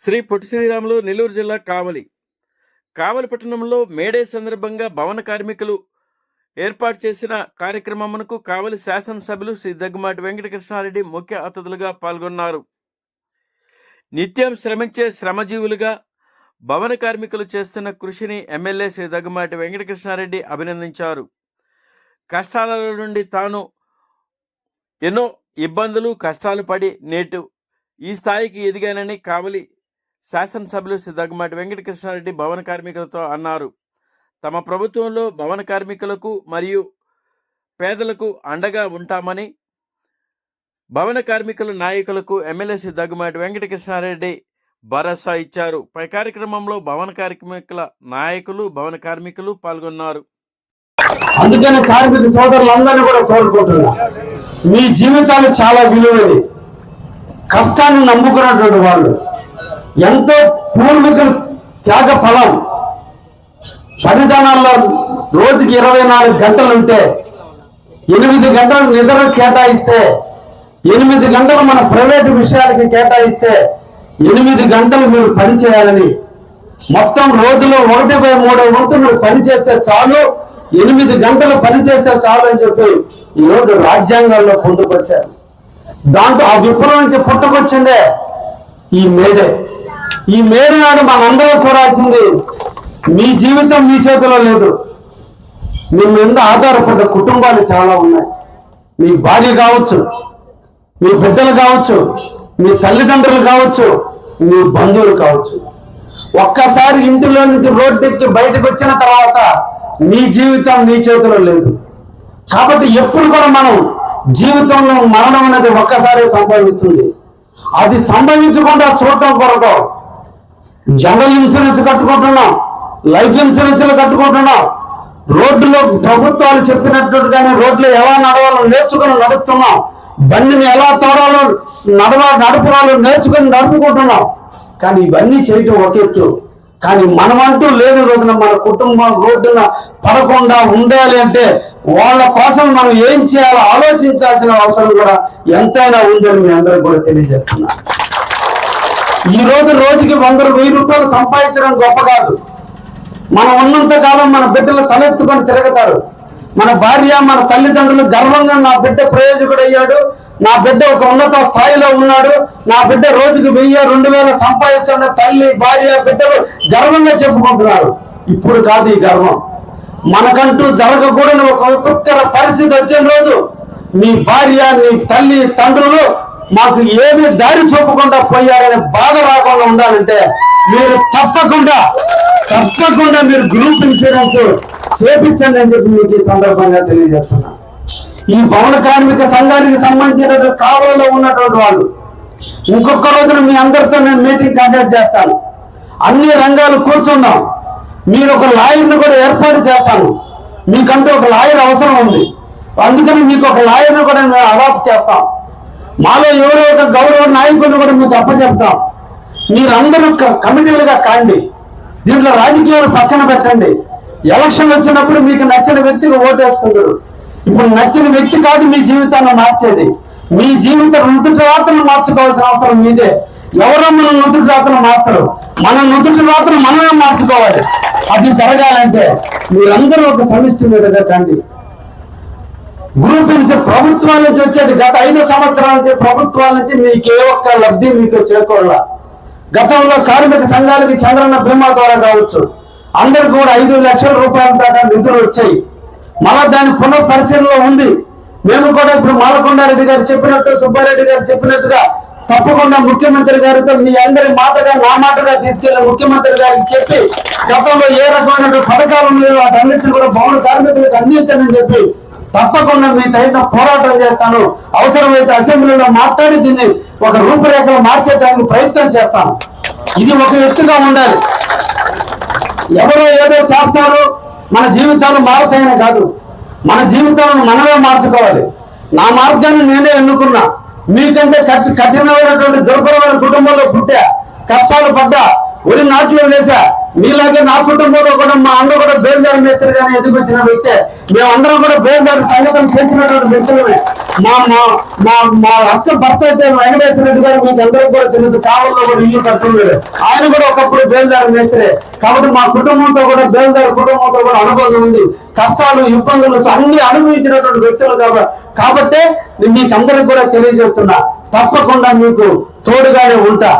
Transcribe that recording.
శ్రీ పొట్టి శ్రీరాములు నెల్లూరు జిల్లా కావలి. కావలి పట్టణంలో మేడే సందర్భంగా భవన కార్మికులు ఏర్పాటు చేసిన కార్యక్రమమునకు కావలి శాసనసభ్యులు శ్రీ దగ్గుమాటి వెంకటకృష్ణారెడ్డి ముఖ్య అతిథులుగా పాల్గొన్నారు. నిత్యం శ్రమించే శ్రమజీవులుగా భవన కార్మికులు చేస్తున్న కృషిని ఎమ్మెల్యే శ్రీ దగ్గుమాటి వెంకటకృష్ణారెడ్డి అభినందించారు. కష్టాల నుండి తాను ఎన్నో ఇబ్బందులు కష్టాలు పడి నేటు ఈ స్థాయికి ఎదిగానని కావలి శాసనసభ్యులు సిద్ధగమాటి దగ్గుమాటి వెంకటకృష్ణారెడ్డి భవన కార్మికులతో అన్నారు. తమ ప్రభుత్వంలో భవన కార్మికులకు మరియు పేదలకు అండగా ఉంటామని భవన కార్మికుల నాయకులకు ఎమ్మెల్యే సిద్ధగమాటి వెంకటకృష్ణారెడ్డి భరోసా ఇచ్చారు. పై కార్యక్రమంలో భవన కార్మికుల నాయకులు భవన కార్మికులు పాల్గొన్నారు. అందుకని కార్మిక సోదరులందరినీ కూడా కోరుకుంటున్నా. మీ జీవితాలు చాలా విలువైనవి. కష్టాన్ని నమ్ముకున్నటువంటి వాళ్ళు. ఎంతో పూర్వీకులు త్యాగ ఫలం పనిదానాల్లో రోజుకి ఇరవై నాలుగు గంటలు ఉంటే ఎనిమిది గంటలు నిద్ర కేటాయిస్తే ఎనిమిది గంటలు మన ప్రైవేటు విషయాలకి కేటాయిస్తే ఎనిమిది గంటలు మీరు పని చేయాలని. మొత్తం రోజులో ఒకటి బై మూడో వంతు మీరు పని చేస్తే చాలు ఎనిమిది గంటలు పని చేస్తే చాలు అని చెప్పి ఈ రోజు రాజ్యాంగాల్లో పొందుపరిచారు. దాంట్లో ఆ విప్లవం నుంచి పుట్టుకొచ్చిందే ఈ మేడే ఈ మేడనాడు మనందరూ చూడాల్సింది మీ జీవితం మీ చేతిలో లేదు. మీ మీద ఆధారపడ్డ కుటుంబాలు చాలా ఉన్నాయి. మీ భార్య కావచ్చు మీ బిడ్డలు కావచ్చు మీ తల్లిదండ్రులు కావచ్చు మీ బంధువులు కావచ్చు. ఒక్కసారి ఇంటిలో నుంచి రోడ్డెక్కి బయటకు వచ్చిన తర్వాత నీ జీవితం నీ చేతిలో లేదు. కాబట్టి ఎప్పుడు కూడా మనం జీవితంలో మరణం అనేది ఒక్కసారి సంభవిస్తుంది. అది సంభవించకుండా చూడటం కొరకు. జనరల్ ఇన్సూరెన్స్ కట్టుకుంటున్నాం లైఫ్ ఇన్సూరెన్స్లు కట్టుకుంటున్నాం. రోడ్డులో ప్రభుత్వాలు చెప్పినట్టుగానే రోడ్లు ఎలా నడవాలో నేర్చుకుని నడుస్తున్నాం. బండిని ఎలా తోడాలో నడవ నడపడాలో నేర్చుకుని నడుపుకుంటున్నాం. కానీ ఇవన్నీ చేయటం ఒక ఎత్తు. కానీ మనమంటూ లేని రోజున మన కుటుంబం రోడ్డున పడకుండా ఉండాలి అంటే వాళ్ళ కోసం మనం ఏం చేయాలో ఆలోచించాల్సిన అవసరం కూడా ఎంతైనా ఉందని మీ అందరికి కూడా తెలియజేస్తున్నాను. ఈ రోజు రోజుకి వంద వెయ్యి రూపాయలు సంపాదించడం గొప్ప కాదు. మనం ఉన్నంత కాలం మన బిడ్డలు తలెత్తుకొని తిరగతారు. మన భార్య మన తల్లిదండ్రులు గర్వంగా నా బిడ్డ ప్రయోజకుడు అయ్యాడు నా బిడ్డ ఒక ఉన్నత స్థాయిలో ఉన్నాడు. నా బిడ్డ రోజుకి వెయ్యి రెండు వేల సంపాదించిన తల్లి భార్య బిడ్డలు గర్వంగా చెప్పుకుంటున్నారు. ఇప్పుడు కాదు ఈ గర్వం. మనకంటూ జరగకూడని ఒక విపత్కర పరిస్థితి వచ్చిన రోజు నీ భార్య నీ తల్లి తండ్రులు మాకు ఏమి దారి చూపకుండా పోయారనే బాధ రాకుండా ఉండాలంటే మీరు తప్పకుండా తప్పకుండా మీరు గ్రూప్ ఇన్సూరెన్స్ చేపించండి అని చెప్పి మీకు ఈ సందర్భంగా తెలియజేస్తున్నా. ఈ భవన కార్మిక సంఘానికి సంబంధించినటువంటి కావలలో ఉన్నటువంటి వాళ్ళు ఇంకొక రోజున మీ అందరితో నేను మీటింగ్ కండక్ట్ చేస్తాను. అన్ని రంగాలు కూర్చుందాం మీరు ఒక లాయర్ని కూడా ఏర్పాటు చేస్తాను. మీకంటూ ఒక లాయర్ అవసరం ఉంది. అందుకని మీకు ఒక లాయర్ని కూడా మేము అడాప్ట్ చేస్తాం. మాలో ఎవరో ఒక గౌరవ నాయకుడిని కూడా మీకు అప్పచెప్తాం. మీరందరూ క- కమిటీలుగా కాండి. దీంట్లో రాజకీయాలు పక్కన పెట్టండి. ఎలక్షన్ వచ్చినప్పుడు మీకు నచ్చిన వ్యక్తికి ఓటు వేసుకుంటారు ఇప్పుడు నచ్చిన వ్యక్తి కాదు మీ జీవితాన్ని మార్చేది. మీ జీవిత నుదుటి రాతను మార్చుకోవాల్సిన అవసరం మీదే. ఎవరో మన నుదుటి రాతను మార్చరు. మన నుదుటి రాతను మనమే మార్చుకోవాలి. అది జరగాలంటే మీరందరూ ఒక సమిష్టి మీద కండి. గ్రూప్ ప్రభుత్వాల నుంచి వచ్చేది గత ఐదు సంవత్సరాల నుంచి ప్రభుత్వాల నుంచి మీకు ఏ ఒక్క లబ్ధి మీకు చేకూడాల గతంలో కార్మిక సంఘాలకి చంద్రన్న బీమా ద్వారా కావచ్చు. అందరికి కూడా ఐదు లక్షల రూపాయల దాకా నిధులు వచ్చాయి. మళ్ళా దాని పునః పరిశీలనలో ఉంది. మేము కూడా ఇప్పుడు మాలకొండారెడ్డి గారు చెప్పినట్టు సుబ్బారెడ్డి గారు చెప్పినట్టుగా తప్పకుండా ముఖ్యమంత్రి గారితో మీ అందరి మాటగా నా మాటగా తీసుకెళ్ళి ముఖ్యమంత్రి గారికి చెప్పి గతంలో ఏ రకమైన పథకాలు ఉన్నాయో వాటన్నిటిని కూడా భవన కార్మికులకు అందించండి చెప్పి తప్పకుండా మీ తగిన పోరాటం చేస్తాను. అవసరమైతే అసెంబ్లీలో మాట్లాడి దీన్ని ఒక రూపురేఖలు మార్చేయడానికి ప్రయత్నం చేస్తాను. ఇది ఒక ఎత్తుగా ఉండాలి. ఎవరో ఏదో చేస్తారో మన జీవితాలు మారుతాయనే కాదు. మన జీవితాలను మనమే మార్చుకోవాలి. నా మార్గాన్ని నేనే ఎన్నుకున్నా. మీకంటే కఠి కఠినమైనటువంటి దుర్భరమైన కుటుంబంలో పుట్టా కష్టాలు పడ్డా ఒరి నాట్లో వేసా మీలాగే నా కుటుంబంలో కూడా మా అన్న కూడా బేల్దారి కానీ ఎదిగొచ్చిన వ్యక్తే మేమందరం కూడా బేల్దారి సంగతిని చేసినటువంటి వ్యక్తులమే. మా మా మా మా అక్క భర్త అయితే వెంకటేశ్వర రెడ్డి గారు మీకు అందరూ కూడా తెలుసు కావల్లో కూడా ఇల్లు కట్టుకున్నాడు ఆయన కూడా ఒకప్పుడు బేల్దారి మేస్త్రే కాబట్టి మా కుటుంబంతో కూడా బేల్దారి కుటుంబంతో కూడా అనుభవం ఉంది. కష్టాలు ఇబ్బందులు అన్ని అనుభవించినటువంటి వ్యక్తులు కాబట్టి కాబట్టే మీకు అందరికి కూడా తెలియజేస్తున్నా. తప్పకుండా మీకు తోడుగానే ఉంటా.